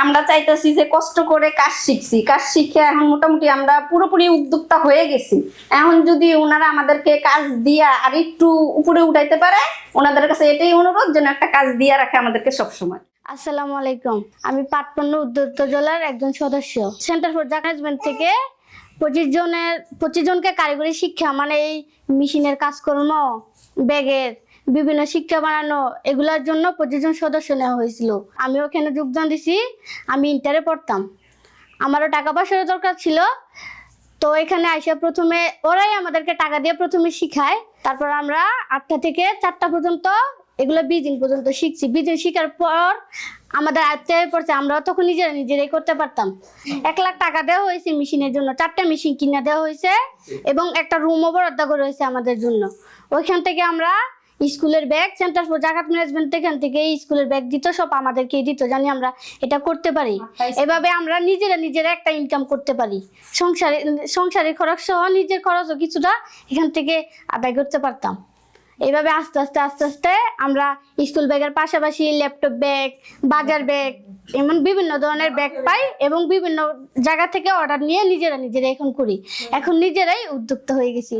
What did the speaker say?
আমরা চাইতেছি যে কষ্ট করে কাজ শিখছি। কাজ শিখে এখন মোটামুটি আমরা পুরোপুরি উদ্যোক্তা হয়ে গেছি। এখন যদি ওনারা আমাদেরকে কাজ দিয়া আর একটু উপরে উঠাইতে পারে, ওনাদের কাছে এটাই অনুরোধ যেন একটা কাজ দিয়া রাখে আমাদেরকে সবসময়। আসসালামু আলাইকুম। আমি পাটপন্ন উদ্যোক্তা জেলার একজন সদস্য। সেন্টার ফর ম্যানেজমেন্ট থেকে পঁচিশ জনের, পঁচিশ জনকে কারিগরি শিক্ষা মানে এই মেশিনের কাজকর্ম, ব্যাগের বিভিন্ন শিক্ষা বানানো, এগুলোর জন্য পঁচিশ জন সদস্য নেওয়া হয়েছিল। আমি ওখানে যোগদান দিছি? আমি ইন্টারে পড়তাম। আমারও টাকা পয়সার দরকার ছিল। তো এখানে আইসা প্রথমে ওরাই আমাদেরকে টাকা দিয়ে প্রথমে শিখায়। তারপর আমরা আটটা থেকে চারটা পর্যন্ত, এগুলো বিদিন পর্যন্ত শিখছি। বিদিন শিখার পর আমাদের আয়ত্তে পড়ছে। আমরাও তখন নিজেরা নিজেরাই করতে পারতাম। এক লাখ টাকা দেওয়া হয়েছে মেশিনের জন্য। চারটা মেশিন কিনে দেওয়া হয়েছে এবং একটা রুমও বরাদ্দ করে হয়েছে আমাদের জন্য। ওইখান থেকে আমরা স্কুলের bag centre for Zakat management এখান থেকে স্কুলের ব্যাগ দিত সব আমাদেরকে দিত জানি আমরা এটা করতে পারি। এভাবে আমরা নিজেরা নিজেরা একটা ইনকাম করতে পারি। সংসারে সংসারের খরচ সহ নিজের খরচও কিছুটা এখান থেকে আদায় করতে পারতাম। এভাবে আস্তে আস্তে আস্তে আস্তে আমরা স্কুল ব্যাগের পাশাপাশি ল্যাপটপ ব্যাগ বাজার ব্যাগ এমন বিভিন্ন ধরনের ব্যাগ পাই এবং বিভিন্ন জায়গা থেকে অর্ডার নিয়ে নিজেরা নিজেরা এখন করি। এখন নিজেরাই উদ্যোক্তা হয়ে গেছি।